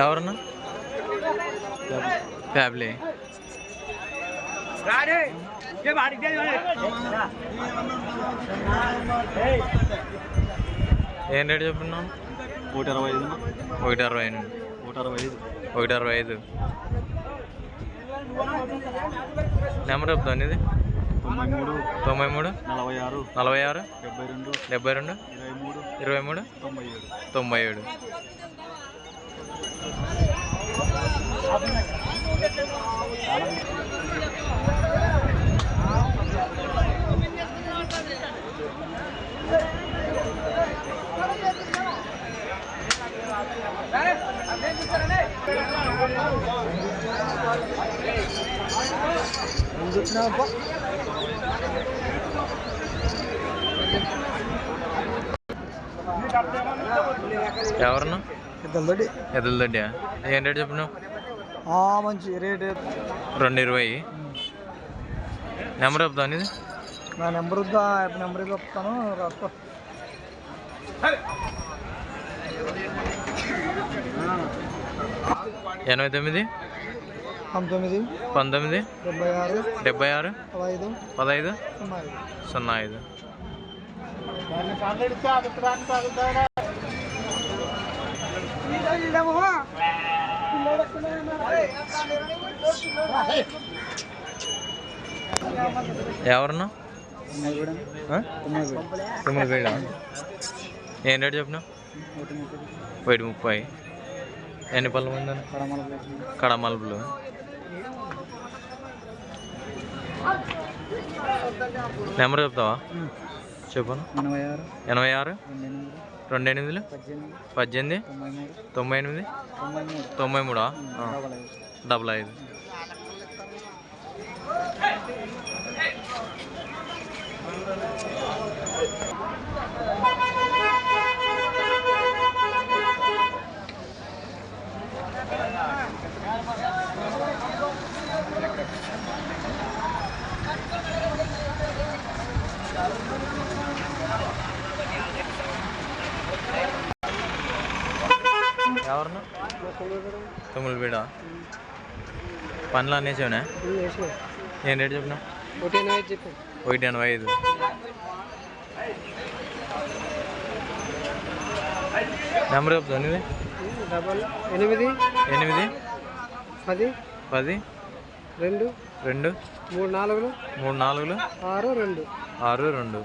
ఎవరన్నా? ఫ్యామిలీ. ఏం రేటు చెప్పున్నాం ఒకటి అరవై ఐదు. ఒకటి అరవై నుండి ఒకటి అరవై ఐదు ఒకటి అరవై ఐదు నెంబర్ చెప్తాను ఇది తొంభై మూడు తొంభై మూడు. నలభై ఆరు నలభై ఆరు. డెబ్బై రెండు డెబ్బై రెండు. ఇరవై మూడు ఇరవై మూడు. తొంభై ఏడు. ఎవరన్నా? పెద్దలతోటి ఎద్దుల దొడ్డి ఏం రేటు చెప్పినావు? మంచి రేట్. రెండు ఇరవై. నెంబర్ చెప్తాను ఇది నా నెంబర్ వద్దా? నెంబర్ చెప్తాను రాసుకో. ఎనభై తొమ్మిది? పంతొమ్మిది. పంతొమ్మిది? డెబ్బై ఆరు. డెబ్బై ఆరు? పదహైదు. పదహైదు? సున్నా ఐదు ఎవరన్నా? తొమ్మిది వేల ఏం రేటు చెప్పినా ఒకటి ముప్పై. ఎన్ని పళ్ళు ఉందని కడ మలుపులు నెంబర్ చెప్తావా? చెప్పను. ఎనభై ఆరు. రెండు రెండు ఎనిమిది ఎనిమిదిలు పద్దెనిమిది? తొంభై ఎనిమిది? తొంభై మూడు. డబల్ ఐదు. ఎవరన్నా? తొమ్మిది బీడ పనులు అన్నీ చెవునా ఏం రేటు చెప్పినా ఒకటి ఎనభై ఐదు. నెంబర్ చెప్తాను ఇది ఎనిమిది ఎనిమిది పది పది రెండు రెండు మూడు నాలుగులు మూడు నాలుగులు ఆరు రెండు. ఆరు రెండు.